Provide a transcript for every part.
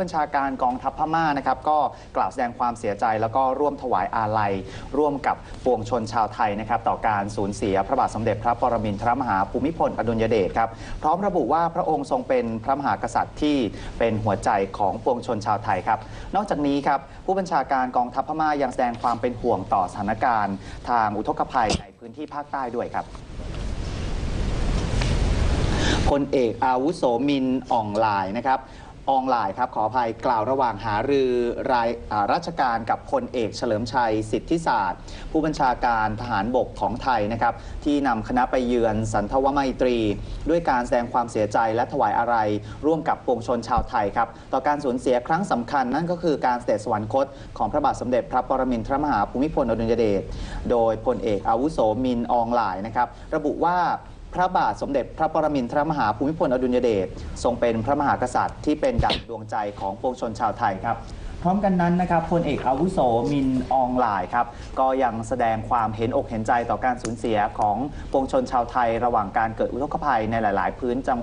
ผู้บัญชาการกองทัพพม่านะครับก็กล่าวแสดงความเสียใจ แล้วก็ร่วมถวายอาลัย ร่วมกับปวงชนชาวไทยนะครับต่อการสูญเสียพระบาทสมเด็จพระปรมินทรมหาภูมิพลอดุลยเดชครับพร้อมระบุว่าพระองค์ทรงเป็นพระมหากษัตริย์ที่เป็นหัวใจของปวงชนชาวไทยครับนอกจากนี้ครับผู้บัญชาการกองทัพพม่ายังแสดงความเป็นห่วงต่อสถานการณ์ ทางอุทกภัยในพื้นที่ภาคใต้ด้วยครับพลเอกอาวุโสมินอ่องลายนะครับ อองหลายครับขออภัยกล่าวระหว่างหารือรายราชการกับพลเอกเฉลิมชัยสิทธิศาสตร์ ผู้บัญชาการทหารบกของไทยนะครับที่นำคณะไปเยือนสันทวไมตรี ด้วยการแสดงความเสียใจและถวายอะไร ร่วมกับปวงชนชาวไทยครับต่อการสูญเสียครั้งสำคัญนั่นก็คือการเสด็จสวรรคตของพระบาทสมเด็จพระปรมินทรมหาภูมิพลอดุลยเดชโดยพลเอกอาวุโสมินอองหลายนะครับระบุว่า พระบาทสมเด็จพระปรมินทรมหาภูมิพลอดุลยเดชทรงเป็นพระมหากษัตริย์ที่เป็นดั่งดวงใจของปวงชนชาวไทยครับ พร้อมกันนั้นนะครับพลเอกอาวุโสมินอองหลายครับ ก็ยังแสดงความเห็นอกเห็นใจต่อการสูญเสียของปวงชนชาวไทย ระหว่างการเกิดอุทกภัยในหลาย ๆ พื้นจัง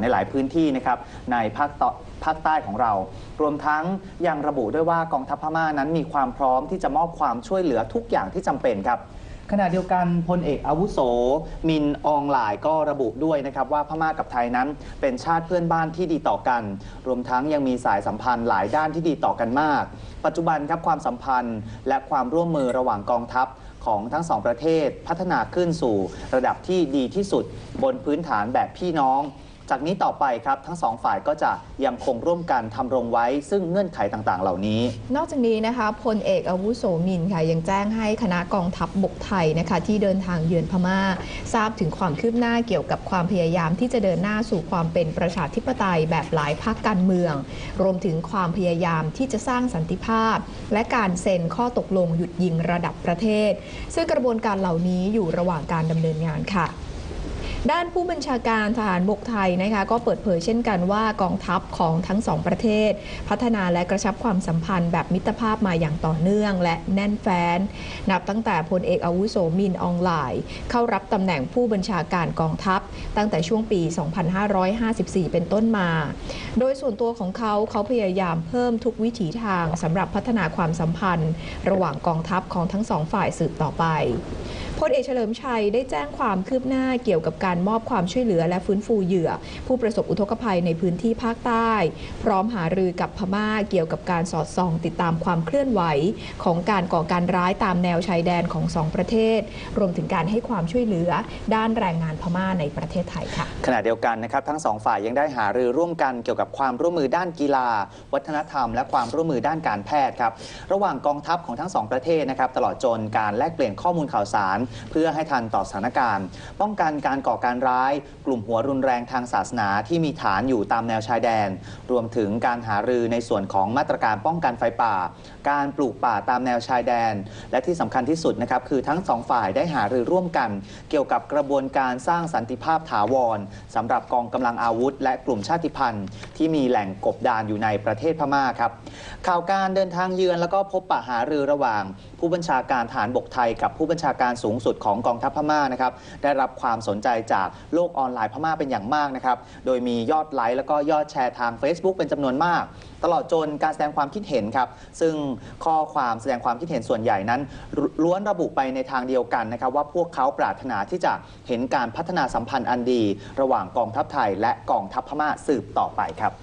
ในหลายพื้นที่นะครับในภาคตะภาคใต้ของเรา รวมทั้งยังระบุด้วยว่ากองทัพพม่านั้นมีความพร้อมที่จะมอบความช่วยเหลือทุกอย่างที่จำเป็นครับ ขณะเดียวกันพลเอกอาวุโส มินอองหลายก็ระบุด้วยนะครับว่าพม่ากับไทยนั้นเป็นชาติเพื่อนบ้านที่ดีต่อกัน รวมทั้งยังมีสายสัมพันธ์หลายด้านที่ดีต่อกันมาก ปัจจุบันครับความสัมพันธ์ และความร่วมมือระหว่างกองทัพของทั้งสองประเทศพัฒนาขึ้นสู่ระดับที่ดีที่สุดบนพื้นฐานแบบพี่น้อง จากนี้ต่อไปครับทั้งสองฝ่ายก็จะยังคงร่วมกันทำรงไว้ ซึ่งเงื่อนไขต่างๆ เหล่านี้ นอกจากนี้นะคะพลเอกอาวุโสมินค่ะยังแจ้งให้คณะกองทัพบบกไทยนะคะที่เดินทางเยือนพม่า ทราบถึงความคืบหน้าเกี่ยวกับความพยายามที่จะเดินหน้าสู่ความเป็นประชาธิปไตยแบบหลายพรรคการเมือง รวมถึงความพยายามที่จะสร้างสันติภาพ และการเซ็นข้อตกลงหยุดยิงระดับประเทศ ซึ่งกระบวนการเหล่านี้อยู่ระหว่างการดำเนินงานค่ะ ด้านผู้บัญชาการทหารบกไทยนะคะก็เปิดเผยเช่นกันว่ากองทัพของทั้งสองประเทศ พัฒนาและกระชับความสัมพันธ์แบบมิตรภาพมาอย่างต่อเนื่อง และแน่นแฟ้น นับตั้งแต่พลเอกอาวุโสมินอองหลายเข้ารับตำแหน่งผู้บัญชาการกองทัพ ตั้งแต่ช่วงปี 2554 เป็นต้นมา โดยส่วนตัวของเขาเขาพยายามเพิ่มทุกวิถีทางสำหรับพัฒนาความสัมพันธ์ ระหว่างกองทัพของทั้งสองฝ่ายสืบต่อไป พลเอกเฉลิมชัยได้แจ้งความคืบหน้าเกี่ยวกับการมอบความช่วยเหลือและฟื้นฟูเหยื่อ ผู้ประสบอุทกภัยในพื้นที่ภาคใต้ พร้อมหารือกับพม่าเกี่ยวกับการสอดส่อง ติดตามความเคลื่อนไหว ของการก่อการร้ายตามแนวชายแดนของสองประเทศ รวมถึงการให้ความช่วยเหลือด้านแรงงานพม่าในประเทศไทยค่ะขณะเดียวกันนะครับทั้งสองฝ่ายยังได้หารือร่วมกันเกี่ยวกับความร่วมมือด้านกีฬา วัฒนธรรม และความร่วมมือด้านการแพทย์ครับระหว่างกองทัพของทั้งสองประเทศนะครับตลอดจนการแลกเปลี่ยนข้อมูลข่าวสารเพื่อให้ทันต่อสถานการณ์ ป้องกันการก่อการร้าย กลุ่มหัวรุนแรงทางศาสนาที่มีฐานอยู่ตามแนวชายแดน รวมถึงการหารือในส่วนของมาตรการป้องกันไฟป่า การปลูกป่าตามแนวชายแดน และที่สำคัญที่สุดนะครับคือทั้งสองฝ่ายได้หารือร่วมกัน เกี่ยวกับกระบวนการสร้างสันติภาพถาวรสำหรับกองกำลังอาวุธ และกลุ่มชาติพันธุ์ ที่มีแหล่งกบดานอยู่ในประเทศพม่าครับข่าวการเดินทางเยือนแล้วก็พบปะหารือระหว่าง ผู้บัญชาการฐานบกไทย กับผู้บัญชาการสูงสุดของกองทัพพม่านะครับได้รับความสนใจจากโลกออนไลน์พม่าเป็นอย่างมากนะครับโดยมียอดไลค์แล้วก็ยอดแชร์ทาง Facebook เป็นจำนวนมาก ตลอดจนการแสดงความคิดเห็นครับซึ่งข้อความแสดงความคิดเห็นส่วนใหญ่นั้น ล้วนระบุไปในทางเดียวกันนะครับว่าพวกเขาปรารถนาที่จะเห็นการพัฒนาสัมพันธ์อันดี ระหว่างกองทัพไทย และกองทัพพม่าสืบต่อไปครับ